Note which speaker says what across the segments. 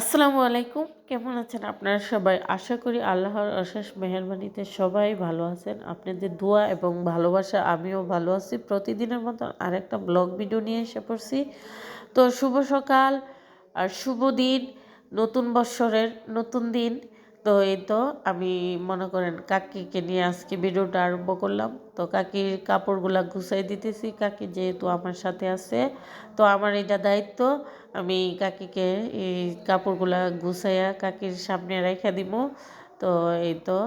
Speaker 1: আসসালামু আলাইকুম। কেমন আছেন আপনারা সবাই? আশা করি আল্লাহর অশেষ মেহরবানিতে সবাই ভালো আছেন। আপনাদের দোয়া এবং ভালোবাসা আমিও ভালো আছি। প্রতিদিনের মতন আরেকটা ব্লগ ভিডিও নিয়ে এসে পড়ছি। তো শুভ সকাল আর শুভ দিন, নতুন বৎসরের নতুন দিন। তো এই তো আমি মনে করেন কাকিকে নিয়ে আজকে ভিডিওটা আরম্ভ করলাম। তো কাকির কাপড়গুলা গুছাই দিতেছি। কাকি যেহেতু আমার সাথে আছে, তো আমার এটা দায়িত্ব। আমি কাকিকে এই কাপড়গুলা গুছাইয়া কাকির সামনে রেখে দিব। তো এই তো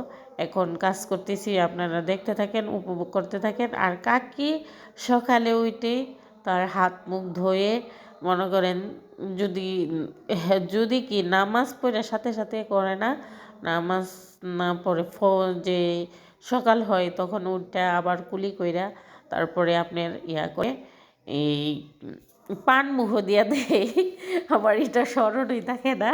Speaker 1: এখন কাজ করতেছি, আপনারা দেখতে থাকেন, উপভোগ করতে থাকেন। আর কাকি সকালে উঠেই তার হাত মুখ ধুয়ে মনে করেন যদি যদি কি নামাজ পড়ে সাথে সাথে করে না নামাজ, না পড়ে ফ, যে সকাল হয় তখন উঠটা আবার কুলি কইরা তারপরে আপনার ইয়া করে এই পান মুহ দিয়া দেয় আমার এটা স্মরণই থাকে না।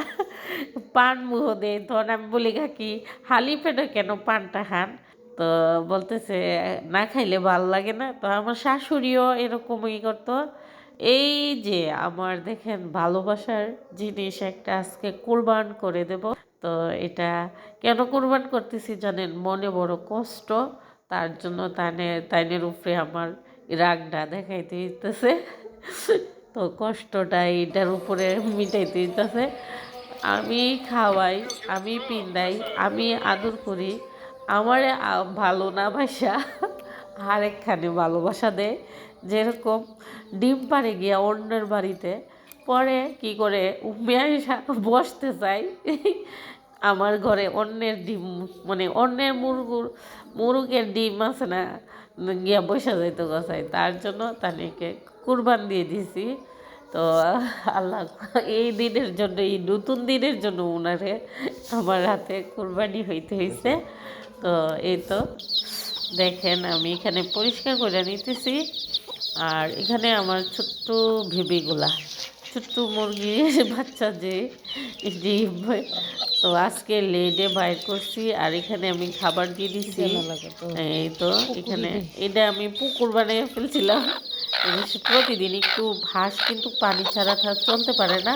Speaker 1: পান মুহ দেয় তখন আমি বলি, কাকি হালি পেটে কেন পানটা খান? তো বলতেছে, না খাইলে ভালো লাগে না। তো আমার শাশুড়িও এরকমই করতো। এই যে আমার দেখেন ভালোবাসার জিনিস একটা আজকে কোরবান করে দেব। তো এটা কেন কোরবান করতেছি জানেন? মনে বড় কষ্ট। তার জন্য তানে, তাইনের উপরে আমার রাগটা দেখাইতে দিতেছে তো কষ্টটা এটার উপরে মিটাইতে দিতেছে আমি খাওয়াই, আমি পিন্দাই, আমি আদর করি। আমারে ভালো না বাসা আরেকখানে ভালোবাসা দেয়। যেরকম ডিম পারে গিয়া অন্যের বাড়িতে, পরে কি করে মেয়ে বসতে চাই আমার ঘরে অন্যের ডিম মানে অন্যের মুরগুর, মুরগের ডিম আছে না, গিয়া বসে যাইতো গছাই তার জন্য তাদেরকে কুরবান দিয়ে দিছি। তো আল্লাহ, এই দিনের জন্য, এই নতুন দিনের জন্য ওনারে আমার হাতে কুরবানি হইতে হয়েছে তো এই তো, দেখেন আমি এখানে পরিষ্কার করে নিতেছি। আর এখানে আমার ছোট্ট ভেবিগুলা। ছোট্ট মুরগির বাচ্চা যে ডিম। তো আজকে লেডে বাইর করছি আর এখানে আমি খাবার দিয়ে দিচ্ছি এই তো এখানে এটা আমি পুকুর বানিয়ে ফেলছিলাম। প্রতিদিন একটু ভাস কিন্তু পানি ছাড়া চলতে পারে না।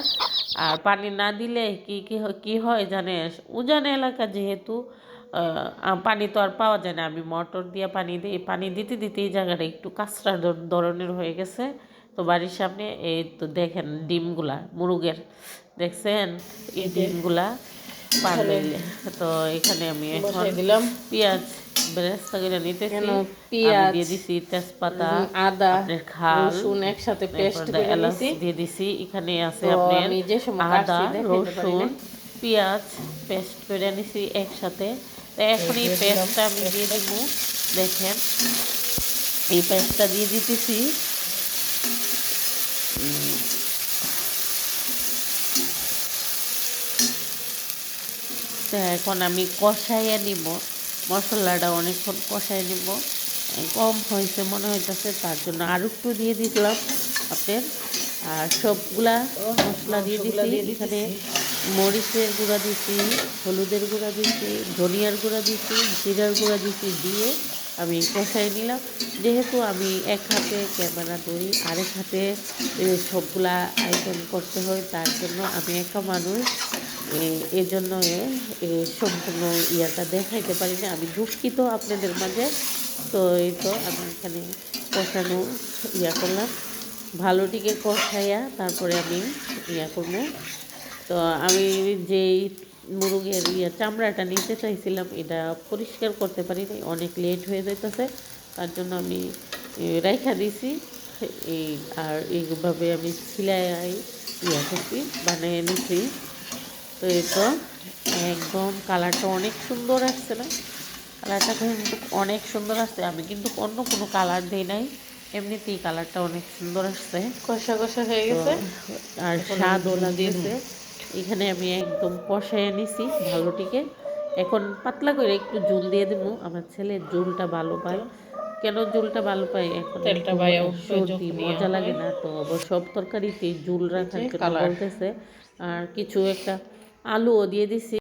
Speaker 1: আর পানি না দিলে কি কি কি হয় জানে? উজান এলাকা যেহেতু পানি তো আর পাওয়া যায় না। আমি মোটর দিয়ে পানি দিই। পানি দিতে দিতে এই জায়গাটা একটু কাঁচরা ধরনের হয়ে গেছে। তো বাড়ির সামনে এই তো দেখেন ডিমগুলা মুরগের দেখছেন? এই ডিমগুলা পারলে তো এখানে আমি এখন
Speaker 2: দিলাম।
Speaker 1: পেঁয়াজ বেরেস্তা করে নিতেছি।
Speaker 2: পেঁয়াজ
Speaker 1: দিয়ে দিছি তেজপাতা
Speaker 2: আদা
Speaker 1: খাল
Speaker 2: রসুন একসাথে পেস্ট করে নিছি।
Speaker 1: দিয়ে দিছি। এখানে আছে আপনার আদা রসুন পেঁয়াজ পেস্ট করে নিছি একসাথে। তো এখন এই পেস্টটা আমি দিয়ে দিব। দেখেন এই পেস্টটা দিয়ে দিতেছি। তো এখন আমি কষাইয়া নিব। মশলাটা অনেকক্ষণ কষাই নিব। কম হয়েছে মনে হইতেছে, তার জন্য আর একটু দিয়ে দিলাম আপনার আর সবগুলা মশলা দিয়ে দিছি। এখানে মরিচের গুঁড়া দিছি, হলুদের গুঁড়া দিছি, ধনিয়ার গুঁড়া দিছি, জিরার গুঁড়া দিছি দিয়ে আমি কষাই নিলাম। যেহেতু আমি এক হাতে ক্যামেরা ধরি, আরেক হাতে সবগুলা আইটেম করতে হয়, তার জন্য আমি একা মানুষ এই জন্য সম্পূর্ণ ইয়াটা দেখাইতে পারি না। আমি দুঃখিত আপনাদের মাঝে। তো এই তো আমি এখানে কষানো ইয়া করলাম। ভালো ভালোটিকে কষাইয়া তারপরে আমি ইয়া করব। তো আমি যেই মুরগের ইয়া চামড়াটা নিতে চাইছিলাম, এটা পরিষ্কার করতে পারি নাই অনেক লেট হয়ে যাইতেছে। তার জন্য আমি রেখা দিছি। এই, আর এইভাবে আমি সিলাই ইয়া করছি বানিয়ে নিছি। তো এই তো একদম কালারটা অনেক সুন্দর আসছে না? কালারটা কিন্তু অনেক সুন্দর আসছে। আমি কিন্তু অন্য কোনো কালার দিই নাই। এমনিতেই কালারটা অনেক সুন্দর আসছে।
Speaker 2: কষা কষা হয়ে গেছে?
Speaker 1: আর স্বাদও দিয়েছে এখানে আমি একদম কষায় নিছি ভালোটিকে। এখন পাতলা করে একটু জুল দিয়ে দেবো। আমার ছেলে জুলটা ভালো পায়। কেন জুলটা ভালো পায়? এখন
Speaker 2: তেলটা
Speaker 1: সর্দি মজা লাগে না। তো সব তরকারিতে জুল রাখার
Speaker 2: কালার।
Speaker 1: বলতেছে। আর কিছু একটা আলুও দিয়ে দিছি।